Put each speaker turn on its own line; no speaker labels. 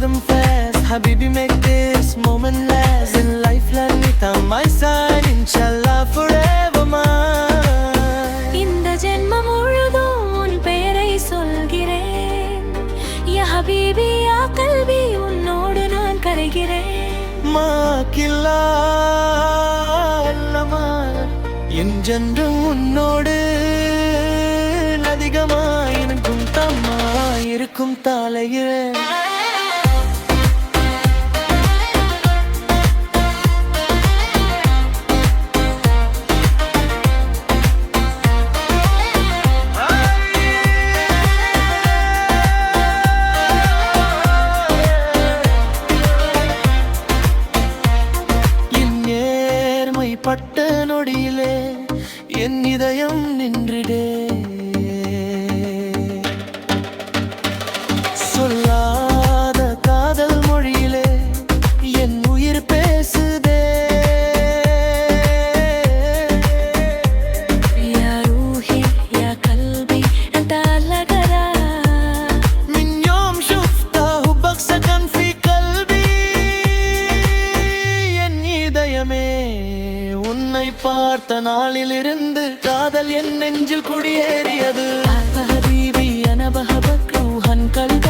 Habibi, make this moment last. In life. Let me down my side, inshallah, forever mine.
இந்த ஜென்மம் முழுதும் உன் பெயரை சொல்கிறேன். யா ஹபீபி யா கல்வி உன்னோடு நான் கரைகிறேன்.
மாக்கில்லா அல்லமா. என்றென்றும் உன்னோடு அதிகமாயிருக்கும் தம்மா இருக்கும் தலையில் என் இதயம் நின்றிடே. சொல்லாத காதல் மொழியிலே என் உயிர் பேசுதே.
யா
உன்னை பார்த்த நாளிலிருந்து காதல் என் நெஞ்சில் குடியேறியது. அனபக பக்ரூஹன் கல்க